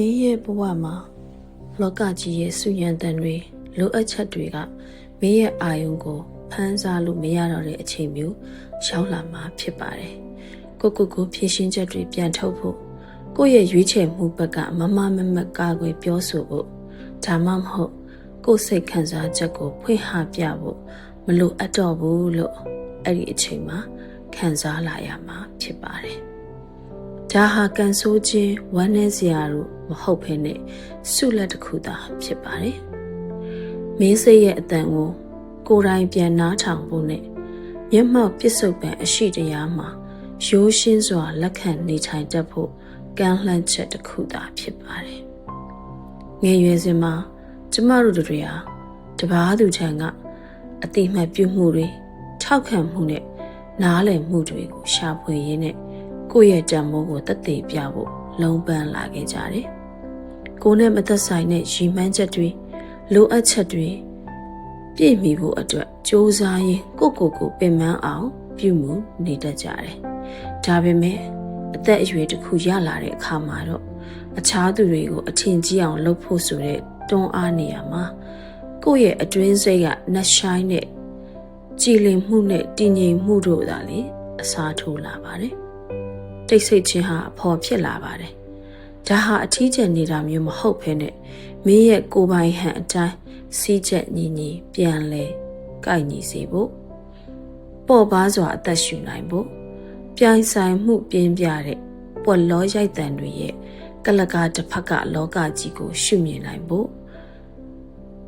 မင်းရဲ့ဘဝမှာလောကကြီးရဲ့စုညံတန်တွေလိုအပ်ချက်တွေကမင်းရဲ့အာယုံကိုဖမ်းစားလို့မရတော့တဲ့အချိန်မျိုးရောက်လာမှာဖြစ်ပါတယ်။ကိုကိုကိုဖြည့်ရှင်းချက်တွေပြန်ထုတ်ဖို့ကိုယ့်ရဲ့ရွေးချယ်မှုဘက်ကမမမမကာကွယ်ပြောဆိုဖို့ဒါမှမဟုတ်ကိုယ်စိတ်ခံစားချက်ကိုဖွင့်ဟပြဖို့မလိုအပ်တော့ဘူးလို့အဲ့ဒီအချိန်မှာခံစားလာရမှာဖြစ်ပါတယ်။ ဒါဟာကန်ဆိုးခြင်းဝမ်းနည်းစရာလို့မဟုတ်ဘဲနဲ့ဆုလက်တစ်ခုသာဖြစ်ပါတယ်။မင်းစိတ်ရဲ့အတန်ကိုကိုယ်တိုင်ပြန်နားထောင်ဖို့နဲ့မျက်မှောက်ပစ္စုပန်အရှိတရားမှာရိုးရှင်းစွာလက်ခံနေထိုင်တတ်ဖို့ကမ်းလှမ်းချက်တစ်ခုသာဖြစ်ပါတယ်။ငယ်ရွယ်စဉ်မှာကျမတို့တို့ဟာတပားသူထံကအတိမတ်ပြုမှုတွေထောက်ခံမှုနဲ့နားလည်မှုတွေကိုရှာဖွေရင်းနဲ့ ကိုယ့်ရဲ့တံမိုးကိုတသက်ပြဖို့လုံးပန်းလာခဲ့ကြတယ်။ကိုယ်နဲ့မသက်ဆိုင်တဲ့ရည်မှန်းချက်တွေလိုအပ်ချက်တွေပြည့်မီဖို့အတွက်စ조사ရင်ကိုယ့်ကိုယ်ကိုပင်ပန်းအောင် ပြုမှုနေတတ်ကြတယ်။ဒါပေမဲ့အသက်အရွယ်တစ်ခုရလာတဲ့အခါမှာတော့အခြားသူတွေကိုအထင်ကြီးအောင်လုပ်ဖို့ဆိုတဲ့တွန်းအားနေရမှာကိုယ့်ရဲ့အတွင်းစိတ်ကနှဆိုင်တဲ့ကြည်လင်မှုနဲ့တည်ငြိမ်မှုတို့သာလေအစားထိုးလာပါတယ်။ တိတ်ဆိတ်ခြင်းဟာအဖော်ဖြစ်လာပါတယ်။ဒါဟာအထီးကျန်နေတာမျိုးမဟုတ်ဘဲနဲ့မင်းရဲ့ကိုယ်ပိုင်ဟန်အတိုင်းစီးချက်ညီညီပြန်လဲကိုက်ညီစေဖို့ပေါ်ပါစွာအသက်ရှူနိုင်ဖို့ပြိုင်ဆိုင်မှုပြင်းပြတဲ့ပွက်လောရိုက်တံတွေရဲ့ကလကာတစ်ဖက်ကလောကကြီးကို ရှုမြင်နိုင်ဖို့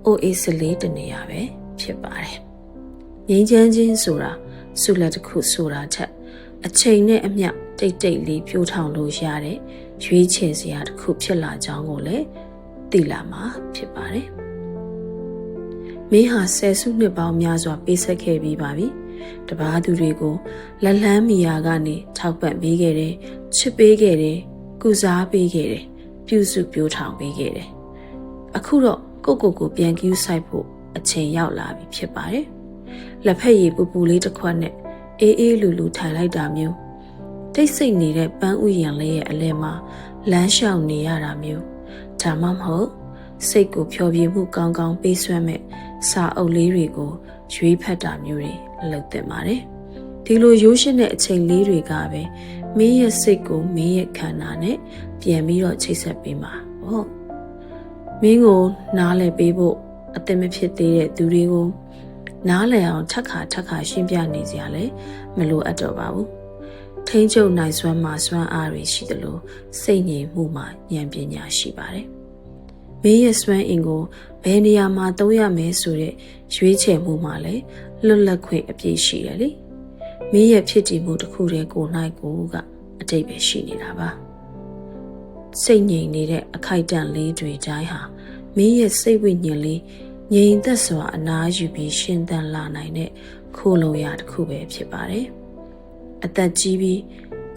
အိုအေးစလေးတနေရပဲဖြစ်ပါတယ်ငြိမ်းချမ်းခြင်းဆိုတာဆုလက်တစ်ခုဆိုတာချက်အချိန်နဲ့အမျှ တိတ်တိတ်လေးပြိုးထောင်လို့ရတဲ့ရွေးချယ်စရာတစ်ခုဖြစ်လာကြောင်းကိုလည်းသိလာမှာဖြစ်ပါတယ်မင်းဟာဆယ်စုနှစ်ပေါင်းများစွာပေးဆက်ခဲ့ပြီးပါပြီ။တပားသူတွေကိုလက်လန်းမီယာကနေထောက်ပံ့ပေးခဲ့တယ်၊ချစ်ပေးခဲ့တယ်၊ကုစားပေးခဲ့တယ်၊ပြုစုပြောထောင်ပေးခဲ့တယ်။အခုတော့ကိုကိုကိုပြန်ကူးဆိုင်ဖို့အချိန်ရောက်လာပြီဖြစ်ပါတယ်။လက်ဖက်ရည်ပူပူလေးတစ်ခွက်နဲ့အေးအေးလူလူထိုင်လိုက်တာမျိုး တိတ်ဆိတ်နေတဲ့ပန်းဥယျာဉ်လေးရဲ့အလဲမှာလမ်းလျှောက်နေရတာမျိုးဒါမှမဟုတ်စိတ်ကိုဖျော်ဖြေမှုကောင်းကောင်းပေးစွမ်းမဲ့စာအုပ်လေးတွေကိုရွေးဖတ်တာမျိုးတွေလုပ်သင့်ပါတယ်။ဒီလိုရိုးရှင်းတဲ့အချိန်လေးတွေကပဲမင်းရဲ့စိတ်ကိုမင်းရဲ့ခန္ဓာနဲ့ပြန်ပြီးတော့ချိတ်ဆက်ပေးမှာ။ဟုတ်။မင်းကိုနားလည်ပေးဖို့အသင်မဖြစ်သေးတဲ့သူတွေကိုနားလည်အောင်ထပ်ခါထပ်ခါရှင်းပြနေကြရလဲမလိုအပ်တော့ပါဘူး။ ထိန်းချုပ်နိုင်စွမ်းမှစွမ်းအားတွေရှိသလိုစိတ်ငြိမ်မှုမှဉာဏ်ပညာရှိပါတယ်။မင်းရဲ့စွမ်းအင်ကိုဘယ်နေရာမှာသုံးရမယ်ဆိုတဲ့ရွေးချယ်မှုမှလည်းလွတ်လပ်ခွင့်အပြည့်ရှိတယ်လေမင်းရဲ့ဖြစ်တည်မှုတစ်ခုတည်းကိုနိုင်ကိုကအတိတ်ပဲရှိနေတာပါစိတ်ငြိမ်နေတဲ့အခိုက်အတန့်လေးတွေတိုင်းဟာမင်းရဲ့စိတ်ဝိညာဉ်လေးငြိမ်သက်စွာအနားယူပြီးရှင်သန်လာနိုင်တဲ့ခိုးလုံရတစ်ခုပဲဖြစ်ပါတယ် အသက်ကြီးပြီး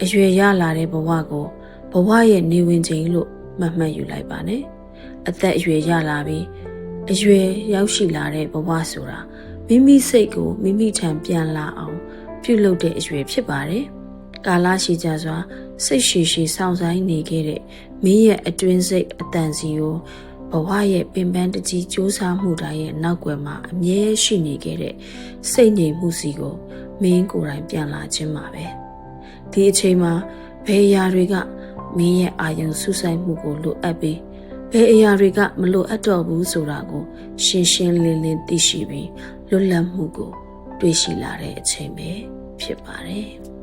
အရွယ်ရလာတဲ့ဘဝကိုဘဝရဲ့နေဝင်ချိန်လို့မှတ်မှတ်ယူလိုက်ပါနဲ့အသက်အရွယ်ရလာပြီးအရွယ်ရောက်ရှိလာတဲ့ဘဝဆိုတာမိမိစိတ်ကိုမိမိထံပြန်လာအောင်ပြုလုပ်တဲ့အရွယ်ဖြစ်ပါတယ်။ကာလရှိကြစွာစိတ်ရှည်ရှည်စောင့်ဆိုင်နေခဲ့တဲ့မင်းရဲ့အတွင်းစိတ်အတန်စီကို ဘဝရဲ့ပင်ပန်းတကြီးစူးစမ်းမှုတိုင်းရဲ့နောက်ွယ်မှာအမြဲရှိနေခဲ့တဲ့စိတ်ငြိမ်မှုစီကိုမင်းကိုယ်တိုင်ပြန်လာခြင်းပါပဲ။ဒီအချိန်မှာဘယ်ရာတွေကမင်းရဲ့အာယုံဆူဆိုင်မှုကိုလိုအပ်ပြီးဘယ်အရာတွေကမလိုအပ်တော့ဘူးဆိုတာကို ရှင်းရှင်းလင်းလင်းသိရှိပြီးလွတ်လပ်မှုကို တွေ့ရှိလာတဲ့အချိန်ပဲဖြစ်ပါတယ်။